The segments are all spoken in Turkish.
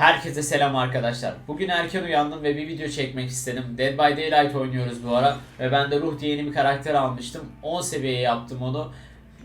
Herkese selam arkadaşlar. Bugün erken uyandım ve bir video çekmek istedim. Dead by Daylight oynuyoruz bu ara ve ben de Ruh diye yeni bir karakter almıştım. 10 seviyeye yaptım onu.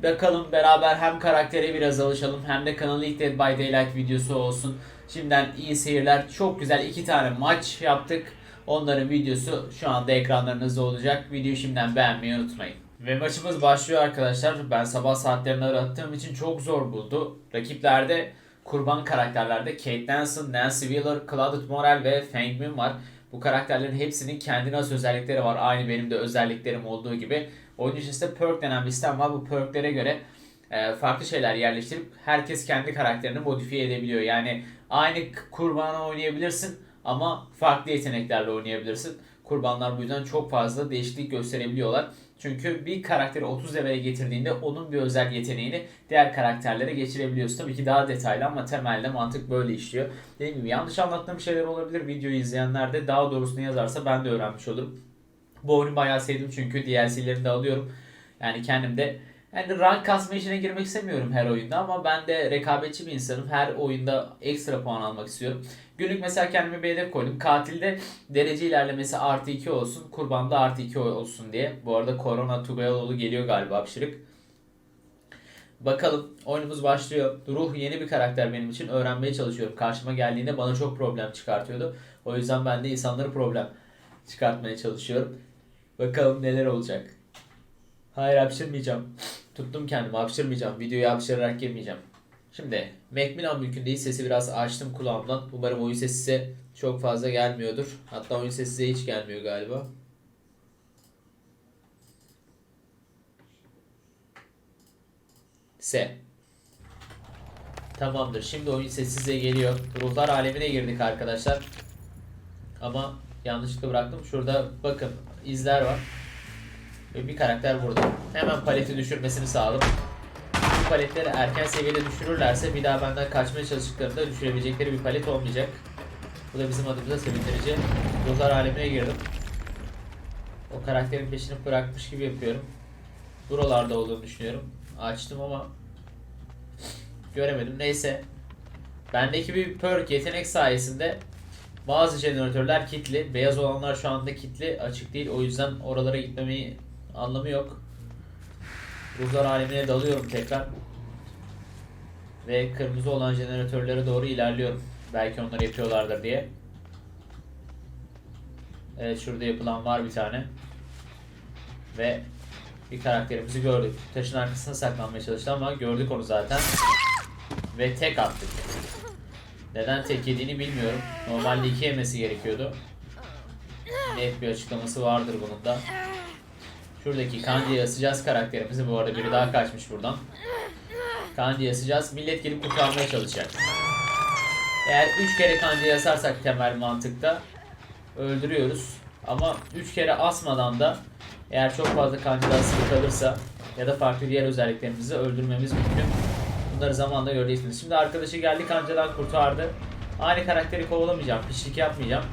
Bakalım beraber hem karaktere biraz alışalım hem de kanalı ilk Dead by Daylight videosu olsun. Şimdiden iyi seyirler. Çok güzel iki tane maç yaptık. Onların videosu şu anda ekranlarınızda olacak. Videoyu şimdiden beğenmeyi unutmayın. Ve maçımız başlıyor arkadaşlar. Ben sabah saatlerini arattığım için çok zor buldu. Rakiplerde kurban karakterlerde Kate Danson, Nancy Wheeler, Claudette Morel ve Feng Min var. Bu karakterlerin hepsinin kendine has özellikleri var. Aynı benim de özelliklerim olduğu gibi. Oyun içerisinde perk denen bir sistem var. Bu perklere göre e, farklı şeyler yerleştirip herkes kendi karakterini modifiye edebiliyor. Yani aynı kurbanı oynayabilirsin ama farklı yeteneklerle oynayabilirsin. Kurbanlar bu yüzden çok fazla değişiklik gösterebiliyorlar. Çünkü bir karakteri 30 level'e getirdiğinde onun bir özel yeteneğini diğer karakterlere geçirebiliyorsun. Tabii ki daha detaylı ama temelde mantık böyle işliyor. Dediğim gibi yanlış anlattığım şeyler olabilir. Videoyu izleyenler de daha doğrusunu yazarsa ben de öğrenmiş olurum. Bu oyunu bayağı sevdim çünkü DLC'lerini de alıyorum. Yani kendim de yani rank kasma işine girmek istemiyorum her oyunda ama ben de rekabetçi bir insanım. Her oyunda ekstra puan almak istiyorum. Günlük mesela kendime bir hedef koydum. Katilde derece ilerlemesi artı 2 olsun. Kurbanda artı 2 olsun diye. Bu arada Korona Tugayaloğlu geliyor galiba hapşırık. Bakalım oyunumuz başlıyor. Ruh yeni bir karakter benim için. Öğrenmeye çalışıyorum. Karşıma geldiğinde bana çok problem çıkartıyordu. O yüzden ben de insanlara problem çıkartmaya çalışıyorum. Bakalım neler olacak. Hayır hapşırmayacağım. Tuttum kendimi hapşırmayacağım. Videoyu hapşırarak girmeyeceğim. Şimdi Macmillan mülkündeyiz. Sesi biraz açtım kulağımdan. Umarım oyun sesi size çok fazla gelmiyordur. Hatta oyun sesi size hiç gelmiyor galiba. S. Tamamdır. Şimdi oyun sesi size geliyor. Ruhlar alemine girdik arkadaşlar. Ama yanlışlıkla bıraktım. Şurada bakın izler var. Ve bir karakter burada. Hemen paleti düşürmesini sağladım. Bu paletleri erken seviyede düşürürlerse bir daha benden kaçmaya çalıştıklarında düşürebilecekleri bir palet olmayacak. Bu da bizim adımıza sevindirici. Ruhlar alemine girdim. O karakterin peşini bırakmış gibi yapıyorum. Buralarda olduğunu düşünüyorum. Açtım ama göremedim. Neyse. Bendeki bir perk yetenek sayesinde bazı jeneratörler kilitli. Beyaz olanlar şu anda kilitli. Açık değil. O yüzden oralara gitmemeyi anlamı yok. Ruhlar alemine dalıyorum tekrar. Ve kırmızı olan jeneratörlere doğru ilerliyorum. Belki onları yapıyorlardır diye. Evet şurada yapılan var bir tane. Ve bir karakterimizi gördük. Taşın arkasına saklanmaya çalıştı ama gördük onu zaten. Ve tek attık. Neden tek yediğini bilmiyorum. Normalde iki yemesi gerekiyordu. Net bir açıklaması vardır bunun da. Şuradaki Kandi'ye asacağız karakterimizi. Bu arada biri daha kaçmış buradan. Kandi'ye asacağız. Millet gelip kurtarmaya çalışacak. Eğer 3 kere Kandi'ye asarsak temel mantıkta öldürüyoruz. Ama 3 kere asmadan da eğer çok fazla Kandi'de asılı kalırsa ya da farklı diğer özelliklerimizi öldürmemiz mümkün. Bunları zamanla göreceksiniz. Şimdi arkadaşı geldi kancadan kurtardı. Aynı karakteri kovalamayacağım. Piçlik yapmayacağım.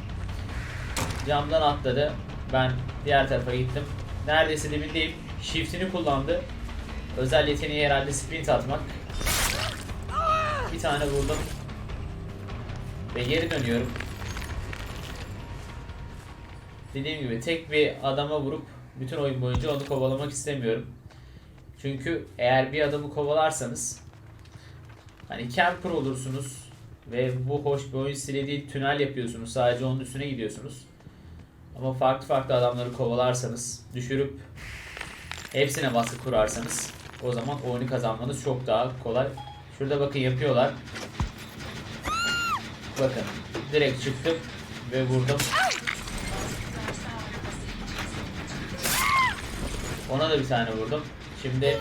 Camdan atladı. Ben diğer tarafa gittim. Neredeyse dibindeyim. Shift'ini kullandı. Özel yeteneği herhalde sprint atmak. Bir tane vurdum. Ve geri dönüyorum. Dediğim gibi tek bir adama vurup bütün oyun boyunca onu kovalamak istemiyorum. Çünkü eğer bir adamı kovalarsanız hani camper olursunuz ve bu hoş bir oyun stili değil tünel yapıyorsunuz. Sadece onun üstüne gidiyorsunuz. Ama farklı farklı adamları kovalarsanız, düşürüp hepsine baskı kurarsanız o zaman oyunu kazanmanız çok daha kolay. Şurada bakın yapıyorlar. Bakın direkt çıktım ve vurdum. Ona da bir tane vurdum. Şimdi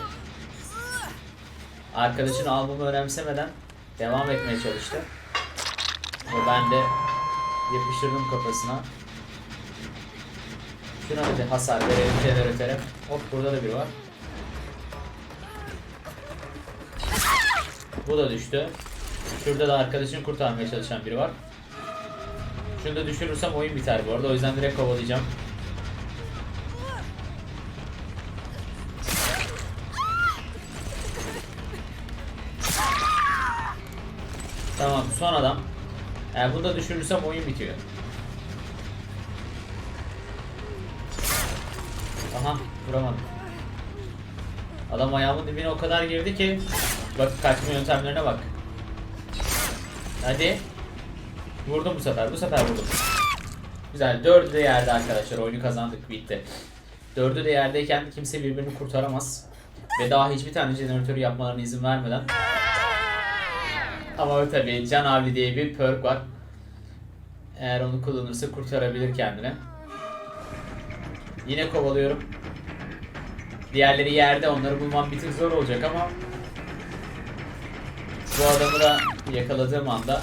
arkadaşın almamı önemsemeden devam etmeye çalıştı. Ve ben de yapıştırdım kafasına. Şuna da bir hasar verelim jeneratöre. Hop burada da biri var. Bu da düştü. Şurada da arkadaşını kurtarmaya çalışan biri var. Şunu da düşürürsem oyun biter bu arada. O yüzden direkt kovalayacağım. Tamam son adam. Yani bunu da düşürürsem oyun bitiyor. Vuramadım. Adam ayağımın dibine o kadar girdi ki bak kaçma yöntemlerine bak. Hadi. Vurdum bu sefer. Bu sefer vurdum. Güzel. Dördü de yerde arkadaşlar. Oyunu kazandık. Bitti. Dördü de yerdeyken kimse birbirini kurtaramaz. Ve daha hiçbir tane jeneratörü yapmalarına izin vermeden. Ama tabii Can Avli diye bir perk var. Eğer onu kullanırsa kurtarabilir kendini. Yine kovalıyorum. Diğerleri yerde onları bulmam bir tık zor olacak ama bu adamı da yakaladığım anda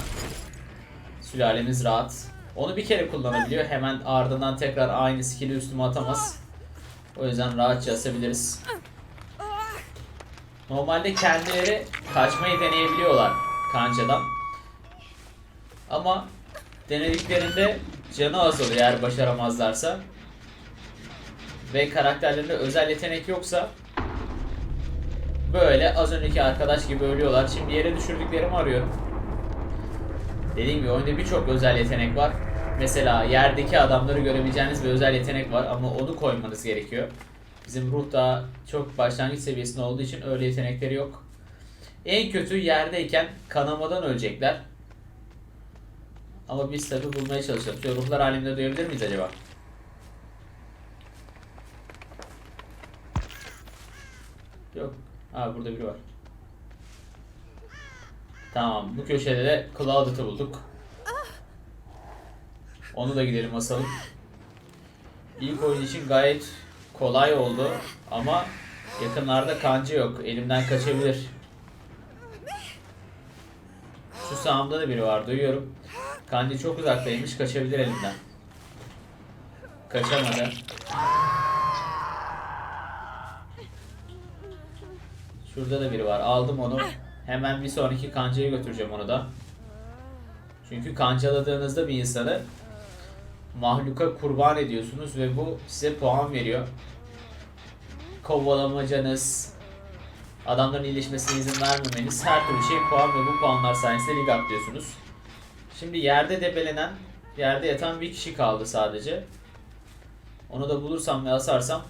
sülalemiz rahat. Onu bir kere kullanabiliyor. Hemen ardından tekrar aynı skill'i üstüme atamaz. O yüzden rahatça asabiliriz. Normalde kendileri kaçmayı deneyebiliyorlar kancadan. Ama denediklerinde canı azalıyor eğer başaramazlarsa. Ve karakterlerinde özel yetenek yoksa böyle az önceki arkadaş gibi ölüyorlar. Şimdi yere düşürdüklerimi arıyorum. Dediğim gibi oyunda birçok özel yetenek var. Mesela yerdeki adamları görebileceğiniz bir özel yetenek var ama onu koymanız gerekiyor. Bizim ruh daha çok başlangıç seviyesinde olduğu için öyle yetenekleri yok. En kötü yerdeyken kanamadan ölecekler. Ama biz tabi bulmaya çalışıyoruz. Ruhlar aleminde duyabilir miyiz acaba? Yok. Ha burada biri var. Tamam bu köşede de Clouded'ı bulduk. Onu da gidelim asalım. İlk oyun için gayet kolay oldu ama yakınlarda kanca yok. Elimden kaçabilir. Şu sağımda da biri var duyuyorum. Kanca çok uzaktaymış kaçabilir elimden. Kaçamadı. Şurada da biri var. Aldım onu. Hemen bir sonraki kancaya götüreceğim onu da. Çünkü kancaladığınızda bir insanı mahluka kurban ediyorsunuz ve bu size puan veriyor. Kovalamacanız, adamların iyileşmesine izin vermemeniz her türlü şey puan ve bu puanlar sayesinde lig atlıyorsunuz. Şimdi yerde debelenen, yerde yatan bir kişi kaldı sadece. Onu da bulursam ve asarsam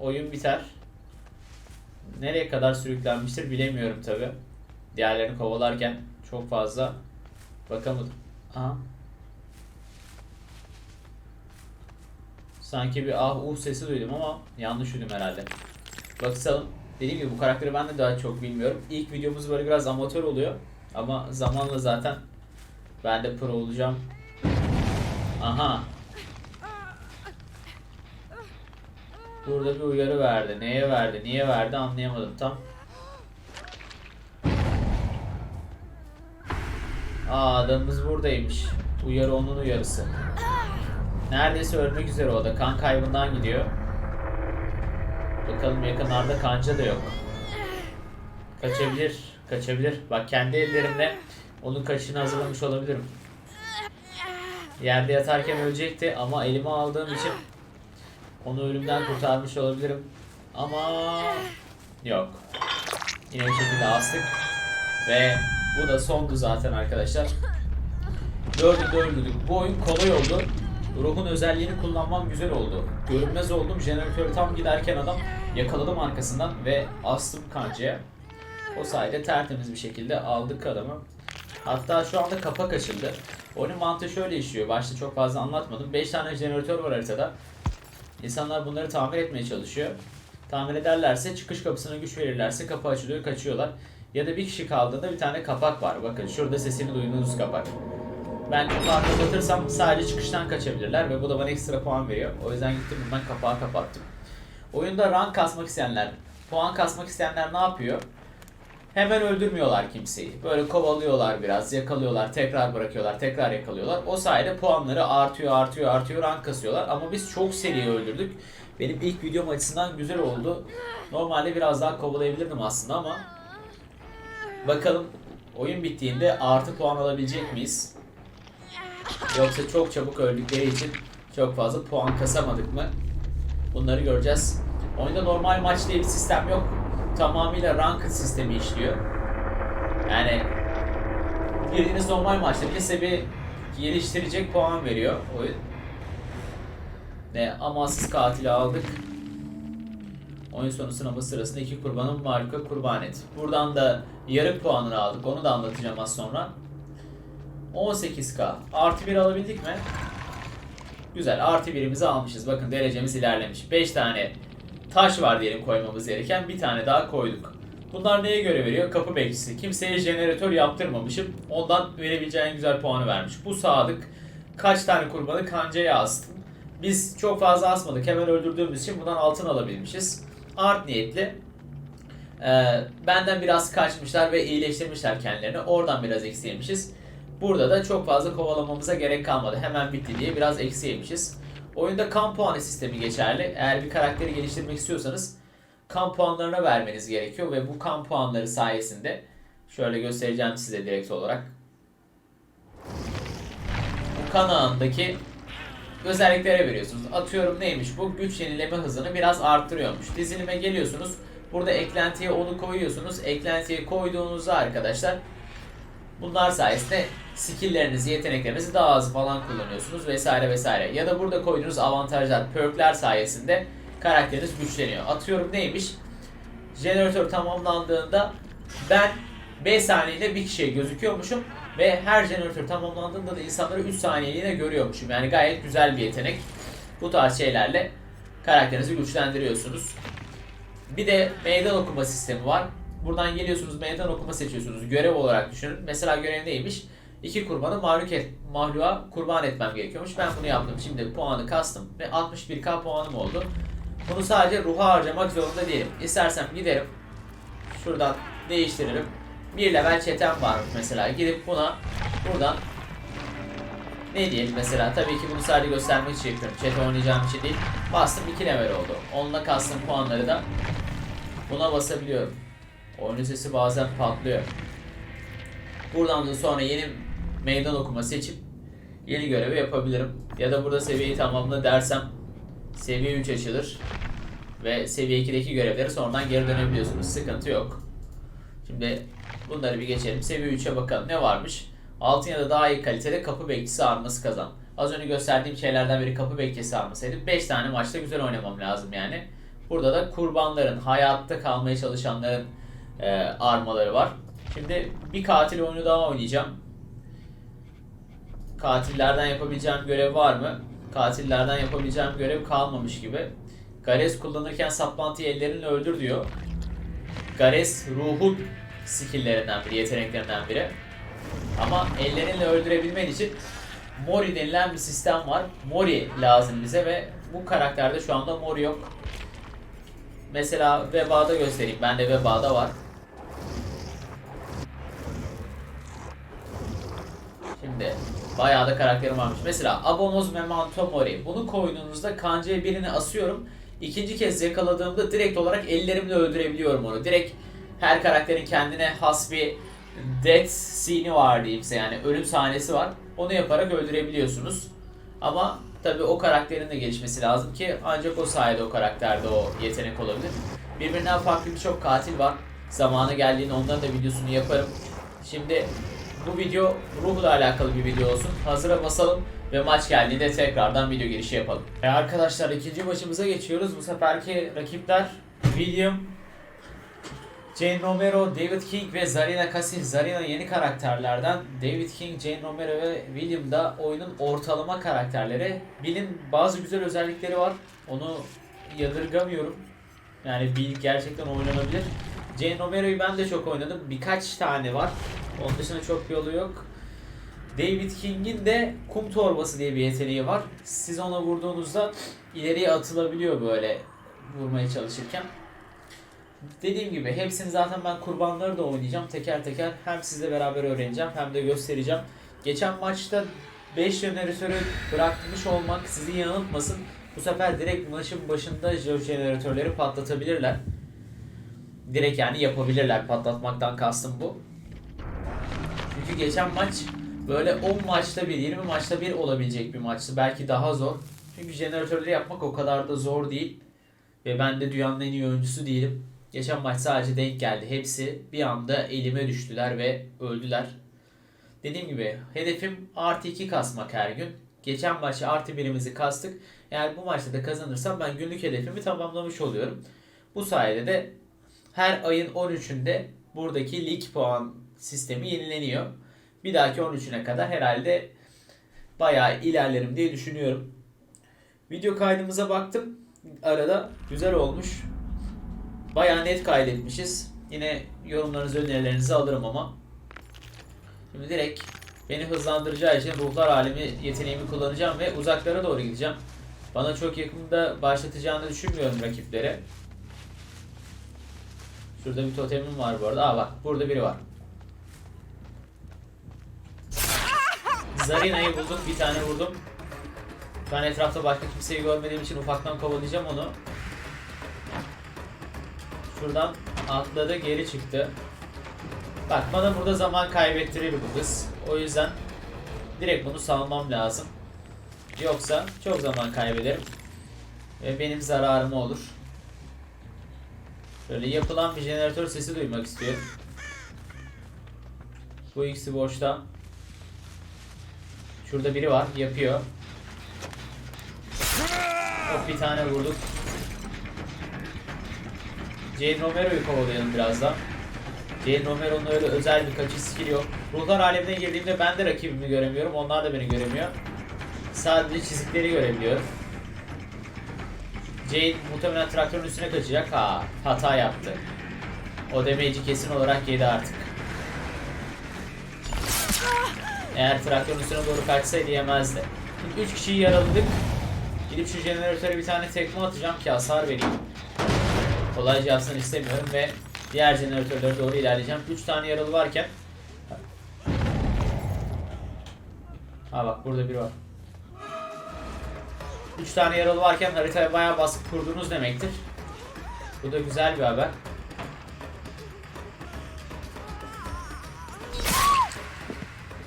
oyun biter. Nereye kadar sürüklenmiştir bilemiyorum tabi. Diğerlerini kovalarken çok fazla bakamadım. Aha. Sanki bir ah uh sesi duydum ama yanlış duydum herhalde. Bakalım. Dediğim gibi bu karakteri ben de daha çok bilmiyorum. İlk videomuz böyle biraz amatör oluyor. Ama zamanla zaten ben de pro olacağım. Aha. Burada bir uyarı verdi. Neye verdi? Niye verdi anlayamadım tam. Aa adamımız buradaymış. Uyarı onun uyarısı. Neredeyse ölmek üzere o da. Kan kaybından gidiyor. Bakalım yakınlarda kanca da yok. Kaçabilir. Kaçabilir. Bak kendi ellerimle onun kaçışını hazırlamış olabilirim. Yerde yatarken ölecekti ama elime aldığım için onu ölümden kurtarmış olabilirim. Ama yok. Yine bir şekilde astık. Ve bu da sondu zaten arkadaşlar. Dördü öldürdük. Bu oyun kolay oldu. Ruhun özelliğini kullanmam güzel oldu. Görünmez oldum. Jeneratörü tam giderken adam yakaladım arkasından ve astım kancaya. O sayede tertemiz bir şekilde aldık adamı. Hatta şu anda kapak açıldı. Oyunun mantığı şöyle işliyor. Başta çok fazla anlatmadım. 5 tane jeneratör var haritada. İnsanlar bunları tamir etmeye çalışıyor. Tamir ederlerse çıkış kapısına güç verirlerse kapı açılıyor kaçıyorlar. Ya da bir kişi kaldığında bir tane kapak var. Bakın şurada sesini duyduğunuz kapak. Ben kapağı kapatırsam sadece çıkıştan kaçabilirler ve bu da bana ekstra puan veriyor. O yüzden gittim ben kapağı kapattım. Oyunda rank kasmak isteyenler, puan kasmak isteyenler ne yapıyor? Hemen öldürmüyorlar kimseyi. Böyle kovalıyorlar biraz, yakalıyorlar, tekrar bırakıyorlar, tekrar yakalıyorlar. O sayede puanları artıyor, artıyor, artıyor, rank kasıyorlar. Ama biz çok seri öldürdük. Benim ilk videom açısından güzel oldu. Normalde biraz daha kovalayabilirdim aslında ama bakalım oyun bittiğinde artı puan alabilecek miyiz? Yoksa çok çabuk öldükleri için çok fazla puan kasamadık mı? Bunları göreceğiz. Oyunda normal maç diye bir sistem yok. Tamamıyla ranked sistemi işliyor. Yani girdiğiniz normal maçta bile size bir geliştirecek puan veriyor oyun. Ve amansız katili aldık. Oyun sonu sınavı sırasında iki kurbanın marka kurban et. Buradan da yarım puanını aldık. Onu da anlatacağım az sonra. 18k. Artı 1 alabildik mi? Güzel. Artı 1'imizi almışız. Bakın derecemiz ilerlemiş. 5 tane taş var diyelim koymamız gereken. Bir tane daha koyduk. Bunlar neye göre veriyor? Kapı bekçisi. Kimseye jeneratör yaptırmamışım. Ondan verebileceğin güzel puanı vermiş. Bu sadık. Kaç tane kurbanı kancaya astım. Biz çok fazla asmadık. Hemen öldürdüğümüz için bundan altın alabilmişiz. Art niyetli. Ee, benden biraz kaçmışlar ve iyileştirmişler kendilerini. Oradan biraz eksi yemişiz. Burada da çok fazla kovalamamıza gerek kalmadı. Hemen bitti diye biraz eksi yemişiz. Oyunda kan puanı sistemi geçerli. Eğer bir karakteri geliştirmek istiyorsanız kan puanlarına vermeniz gerekiyor ve bu kan puanları sayesinde şöyle göstereceğim size direkt olarak. Bu kan ağındaki özelliklere veriyorsunuz. Atıyorum neymiş bu? Güç yenileme hızını biraz arttırıyormuş. Dizilime geliyorsunuz. Burada eklentiye onu koyuyorsunuz. Eklentiye koyduğunuzda arkadaşlar bunlar sayesinde skilllerinizi, yeteneklerinizi daha az falan kullanıyorsunuz vesaire vesaire. Ya da burada koyduğunuz avantajlar, perkler sayesinde karakteriniz güçleniyor. Atıyorum neymiş? Jeneratör tamamlandığında ben 5 saniyede bir kişiye gözüküyormuşum ve her jeneratör tamamlandığında da insanları 3 saniyeliğine görüyormuşum. Yani gayet güzel bir yetenek. Bu tarz şeylerle karakterinizi güçlendiriyorsunuz. Bir de meydan okuma sistemi var. Buradan geliyorsunuz meydan okuma seçiyorsunuz. Görev olarak düşünün. Mesela görev neymiş? İki kurbanı mahluk et, mahluğa kurban etmem gerekiyormuş. Ben bunu yaptım. Şimdi puanı kastım ve 61k puanım oldu. Bunu sadece ruha harcamak zorunda değilim. İstersem giderim. Şuradan değiştiririm. Bir level çetem var mesela. Gidip buna buradan ne diyelim mesela tabii ki bunu sadece göstermek için yapıyorum. Chat oynayacağım için değil. Bastım 2 level oldu. Onunla kastım puanları da buna basabiliyorum. Oyunun sesi bazen patlıyor. Buradan da sonra yeni meydan okuma seçip yeni görevi yapabilirim. Ya da burada seviyeyi tamamla dersem seviye 3 açılır. Ve seviye 2'deki görevleri sonradan geri dönebiliyorsunuz. Sıkıntı yok. Şimdi bunları bir geçelim. Seviye 3'e bakalım. Ne varmış? Altın ya da daha iyi kalitede kapı bekçisi arması kazan. Az önce gösterdiğim şeylerden biri kapı bekçisi armasıydı. 5 tane maçta güzel oynamam lazım yani. Burada da kurbanların, hayatta kalmaya çalışanların e, armaları var. Şimdi bir katil oyunu daha oynayacağım. Katillerden yapabileceğim görev var mı? Katillerden yapabileceğim görev kalmamış gibi. Gares kullanırken saplantıyı ellerinle öldür diyor. Gares ruhun skill'lerinden biri, yeteneklerinden biri. Ama ellerinle öldürebilmen için Mori denilen bir sistem var. Mori lazım bize ve bu karakterde şu anda Mori yok. Mesela Veba'da göstereyim. Bende Veba'da var. Şimdi bayağı da karakterim varmış. Mesela Abonoz Memento Mori. Bunu koyduğunuzda kancaya birini asıyorum. İkinci kez yakaladığımda direkt olarak ellerimle öldürebiliyorum onu. Direkt her karakterin kendine has bir death scene'i var diyeyim size yani ölüm sahnesi var. Onu yaparak öldürebiliyorsunuz. Ama tabi o karakterin de gelişmesi lazım ki ancak o sayede o karakterde o yetenek olabilir. Birbirinden farklı birçok katil var. Zamanı geldiğinde onların da videosunu yaparım. Şimdi bu video ruhla alakalı bir video olsun. Hazıra basalım ve maç geldiğinde tekrardan video girişi yapalım. E arkadaşlar ikinci maçımıza geçiyoruz. Bu seferki rakipler William, Jane Romero, David King ve Zarina Kasih. Zarina yeni karakterlerden. David King, Jane Romero ve William da oyunun ortalama karakterleri. Bill'in bazı güzel özellikleri var. Onu yadırgamıyorum. Yani Bill gerçekten oynanabilir. Jane Romero'yu ben de çok oynadım. Birkaç tane var. Onun dışında çok yolu yok. David King'in de kum torbası diye bir yeteneği var. Siz ona vurduğunuzda ileriye atılabiliyor böyle vurmaya çalışırken. Dediğim gibi hepsini zaten ben kurbanları da oynayacağım teker teker. Hem sizle beraber öğreneceğim hem de göstereceğim. Geçen maçta 5 jeneratörü bırakmış olmak sizi yanıltmasın. Bu sefer direkt maçın başında jeneratörleri patlatabilirler. Direkt yani yapabilirler. Patlatmaktan kastım bu. Çünkü geçen maç böyle 10 maçta bir, 20 maçta bir olabilecek bir maçtı. Belki daha zor. Çünkü jeneratörleri yapmak o kadar da zor değil. Ve ben de dünyanın en iyi oyuncusu değilim. Geçen maç sadece denk geldi. Hepsi bir anda elime düştüler ve öldüler. Dediğim gibi hedefim artı 2 kasmak her gün. Geçen maçta artı 1'imizi kastık. Eğer bu maçta da kazanırsam ben günlük hedefimi tamamlamış oluyorum. Bu sayede de her ayın 13'ünde buradaki lig puan sistemi yenileniyor. Bir dahaki 13'üne kadar herhalde bayağı ilerlerim diye düşünüyorum. Video kaydımıza baktım. Arada güzel olmuş. Bayağı net kaydetmişiz. Yine yorumlarınızı, önerilerinizi alırım ama. Şimdi direkt beni hızlandıracağı için ruhlar alemi yeteneğimi kullanacağım ve uzaklara doğru gideceğim. Bana çok yakında başlatacağını düşünmüyorum rakiplere. Şurada bir totemim var bu arada. Aa bak burada biri var. Zarina'yı bulduk. Bir tane vurdum. Ben etrafta başka kimseyi görmediğim için ufaktan kovalayacağım onu. Şuradan atladı geri çıktı. Bak bana burada zaman kaybettirir bu kız. O yüzden direkt bunu salmam lazım. Yoksa çok zaman kaybederim. Ve benim zararıma olur. Böyle yapılan bir jeneratör sesi duymak istiyorum. Bu ikisi boşta. Şurada biri var. Yapıyor. Hop bir tane vurduk. Jane Romero'yu kovalayalım birazdan. Jane Romero'nun öyle özel bir kaçış skill yok. Ruhlar alemine girdiğimde ben de rakibimi göremiyorum. Onlar da beni göremiyor. Sadece çizikleri görebiliyorum. Jane muhtemelen traktörün üstüne kaçacak. Ha, hata yaptı. O damage'i kesin olarak yedi artık. Eğer traktörün üstüne doğru kaçsaydı yemezdi. Şimdi 3 kişiyi yaraladık. Gidip şu jeneratöre bir tane tekme atacağım ki hasar vereyim. Kolayca yapsın istemiyorum ve diğer jeneratörlere doğru ilerleyeceğim. 3 tane yaralı varken Ha bak burada biri var. 3 tane yaralı varken haritaya bayağı baskı kurdunuz demektir. Bu da güzel bir haber.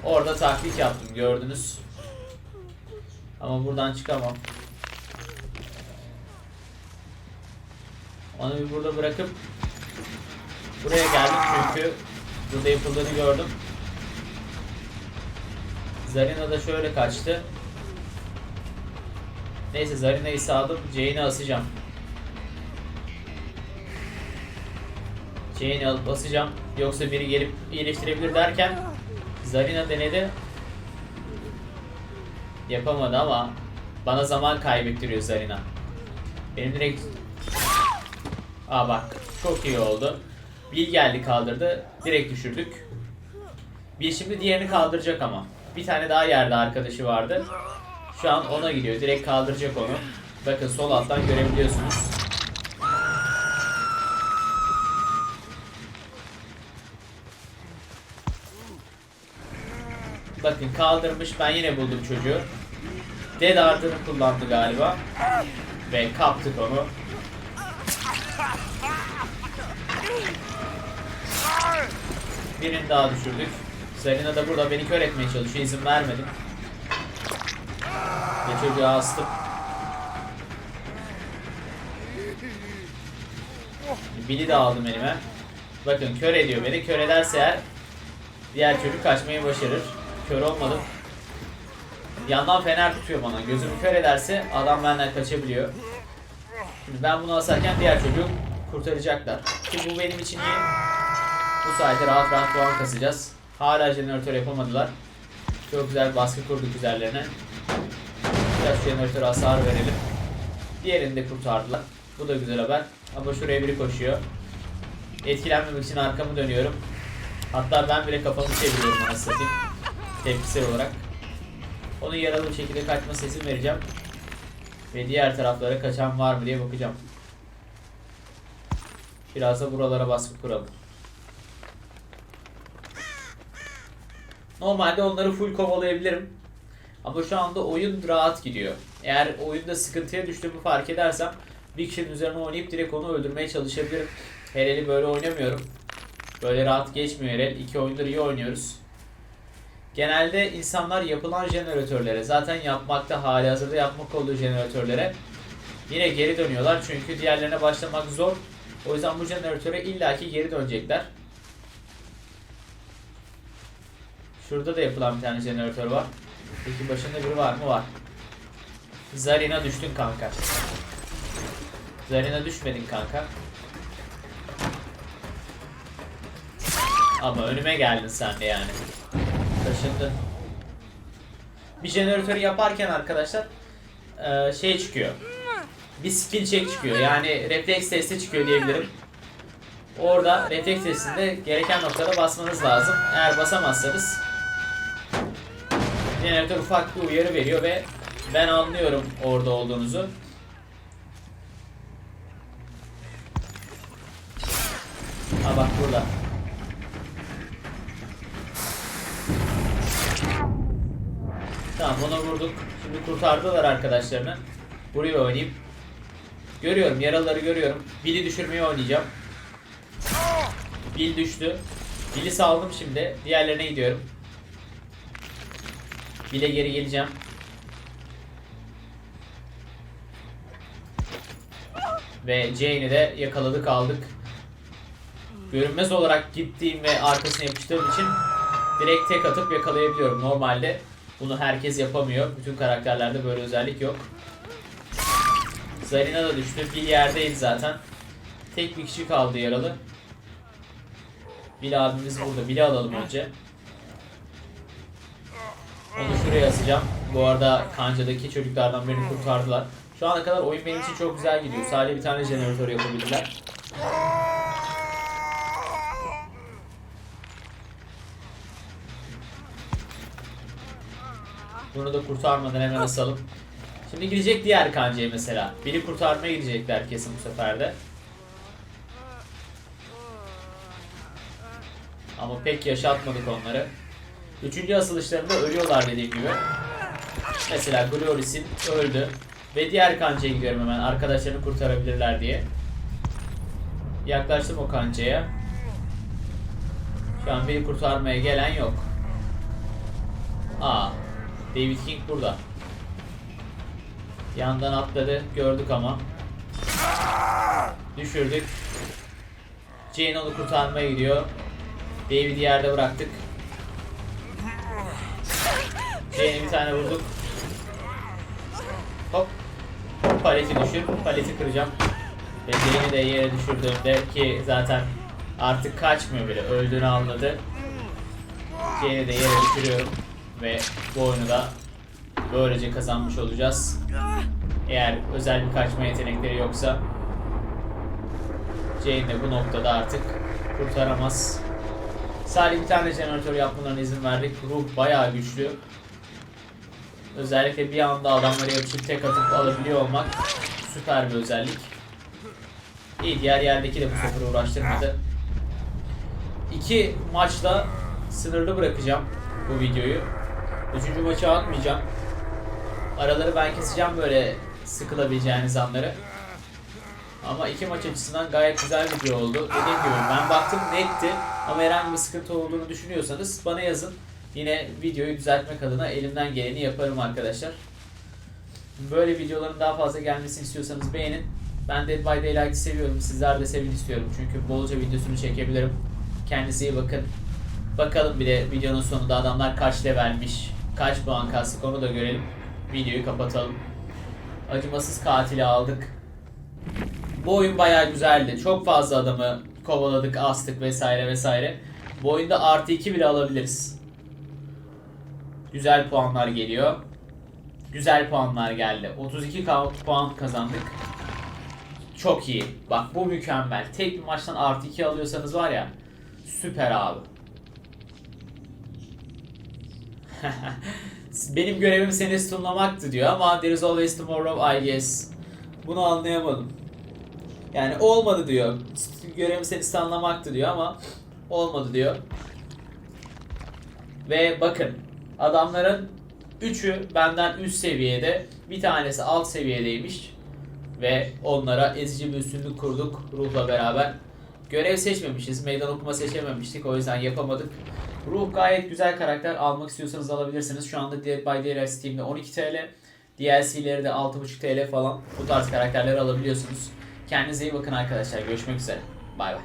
Orada taktik yaptım gördünüz. Ama buradan çıkamam. Onu bir burada bırakıp buraya geldim çünkü burada yapıldığını gördüm. Zarina da şöyle kaçtı. Neyse Zarina'yı sağdım. Jane'i asacağım. Jane'i alıp asacağım. Yoksa biri gelip iyileştirebilir derken Zarina denedi. Yapamadı ama bana zaman kaybettiriyor Zarina. Benim direkt... Aa bak çok iyi oldu. Bir geldi kaldırdı. Direkt düşürdük. Bir şimdi diğerini kaldıracak ama. Bir tane daha yerde arkadaşı vardı. Şu an ona gidiyor. Direkt kaldıracak onu. Bakın sol alttan görebiliyorsunuz. Bakın kaldırmış. Ben yine buldum çocuğu. Dead ardını kullandı galiba. Ve kaptık onu. Birini daha düşürdük. Selina da burada beni kör etmeye çalışıyor. İzin vermedim. Ve çocuğu astım. Bili de aldım elime. Bakın kör ediyor beni. Kör ederse eğer diğer çocuk kaçmayı başarır. Kör olmadım. Yandan fener tutuyor bana. Gözümü kör ederse adam benden kaçabiliyor. Şimdi ben bunu asarken diğer çocuğu kurtaracaklar. Ki bu benim için iyi. Bu sayede rahat rahat puan kasacağız. Hala jeneratör yapamadılar. Çok güzel baskı kurduk üzerlerine. Biraz jeneratöre hasar verelim. Diğerini de kurtardılar. Bu da güzel haber. Ama şuraya biri koşuyor. Etkilenmemek için arkamı dönüyorum. Hatta ben bile kafamı çeviriyorum anasını. Tepkisel olarak. Onun yaralı bir şekilde kaçma sesini vereceğim. Ve diğer taraflara kaçan var mı diye bakacağım. Biraz da buralara baskı kuralım. Normalde onları full kovalayabilirim. Ama şu anda oyun rahat gidiyor. Eğer oyunda sıkıntıya düştüğümü fark edersem bir kişinin üzerine oynayıp direkt onu öldürmeye çalışabilirim. Herel'i böyle oynamıyorum. Böyle rahat geçmiyor Herel. İki oyundur iyi oynuyoruz. Genelde insanlar yapılan jeneratörlere zaten yapmakta hali hazırda yapmak olduğu jeneratörlere yine geri dönüyorlar çünkü diğerlerine başlamak zor. O yüzden bu jeneratöre illaki geri dönecekler. Şurada da yapılan bir tane jeneratör var. Peki başında biri var mı? Var. Zarina düştün kanka. Zarina düşmedin kanka. Ama önüme geldin sen de yani. Taşındın. Bir jeneratörü yaparken arkadaşlar eee, şey çıkıyor. Bir skill check çıkıyor. Yani refleks testi çıkıyor diyebilirim. Orada refleks testinde gereken noktada basmanız lazım. Eğer basamazsanız jeneratör ufak bir uyarı veriyor ve ben anlıyorum orada olduğunuzu. Ha bak burada. Tamam ona vurduk. Şimdi kurtardılar arkadaşlarını. Buraya oynayayım. Görüyorum yaraları görüyorum. Bill'i düşürmeye oynayacağım. Bill düştü. Bill'i saldım şimdi. Diğerlerine gidiyorum. Bill'e geri geleceğim. Ve Jane'i de yakaladık aldık. Görünmez olarak gittiğim ve arkasına yapıştığım için direkt tek atıp yakalayabiliyorum. Normalde bunu herkes yapamıyor. Bütün karakterlerde böyle özellik yok. Zarina da düştü. Bill yerdeydi zaten. Tek bir kişi kaldı yaralı. Bill abimiz burada. Bill'i alalım önce. Onu şuraya asacağım. Bu arada kancadaki çocuklardan birini kurtardılar. Şu ana kadar oyun benim için çok güzel gidiyor. Sadece bir tane jeneratör yapabildiler. Bunu da kurtarmadan hemen asalım. Şimdi gidecek diğer kancaya mesela. Biri kurtarmaya gidecekler kesin bu sefer de. Ama pek yaşatmadık onları. Üçüncü asılışlarında ölüyorlar dediğim gibi. Mesela Glorys'in öldü. Ve diğer kancaya gidiyorum hemen arkadaşlarını kurtarabilirler diye. Yaklaştım o kancaya. Şu an beni kurtarmaya gelen yok. Aa, David King burada. Yandan atladı, gördük ama. Düşürdük. Jane onu kurtarmaya gidiyor. David'i yerde bıraktık. Jane'e bir tane vurduk. Hop. Paleti düşür. Paleti kıracağım. Ve Jane'i de yere düşürdüğümde ki zaten artık kaçmıyor bile. Öldüğünü anladı. Jane'i de yere düşürüyorum. Ve bu oyunu da böylece kazanmış olacağız. Eğer özel bir kaçma yetenekleri yoksa Jane de bu noktada artık kurtaramaz. Sadece bir tane jeneratör yapmalarına izin verdik. Ruh bayağı güçlü. Özellikle bir anda adamları yapışıp tek atıp alabiliyor olmak süper bir özellik. İyi diğer yerdeki de bu sefer uğraştırmadı. İki maçla sınırlı bırakacağım bu videoyu. Üçüncü maçı atmayacağım. Araları ben keseceğim böyle sıkılabileceğiniz anları. Ama iki maç açısından gayet güzel bir video oldu. Dediğim gibi ben baktım netti ama herhangi bir sıkıntı olduğunu düşünüyorsanız bana yazın. Yine videoyu düzeltmek adına elimden geleni yaparım arkadaşlar. Böyle videoların daha fazla gelmesini istiyorsanız beğenin. Ben Dead by Daylight'ı seviyorum. Sizler de sevin istiyorum. Çünkü bolca videosunu çekebilirim. Kendinize iyi bakın. Bakalım bir de videonun sonunda adamlar kaç levelmiş, kaç puan kastık onu da görelim. Videoyu kapatalım. Acımasız katili aldık. Bu oyun bayağı güzeldi. Çok fazla adamı kovaladık, astık vesaire vesaire. Bu oyunda artı 2 bile alabiliriz. Güzel puanlar geliyor. Güzel puanlar geldi. 32 ka- puan kazandık. Çok iyi. Bak bu mükemmel. Tek bir maçtan artı 2 alıyorsanız var ya süper abi. Benim görevim seni stunlamaktı diyor ama there is always tomorrow I guess. Bunu anlayamadım. Yani olmadı diyor. Görevim seni stunlamaktı diyor ama olmadı diyor. Ve bakın adamların üçü benden üst seviyede bir tanesi alt seviyedeymiş ve onlara ezici bir üstünlük kurduk ruhla beraber. Görev seçmemişiz, meydan okuma seçememiştik o yüzden yapamadık. Ruh gayet güzel karakter almak istiyorsanız alabilirsiniz. Şu anda Dead by Daylight Steam'de 12 TL. DLC'leri de 6.5 TL falan. Bu tarz karakterleri alabiliyorsunuz. Kendinize iyi bakın arkadaşlar. Görüşmek üzere. Bay bay.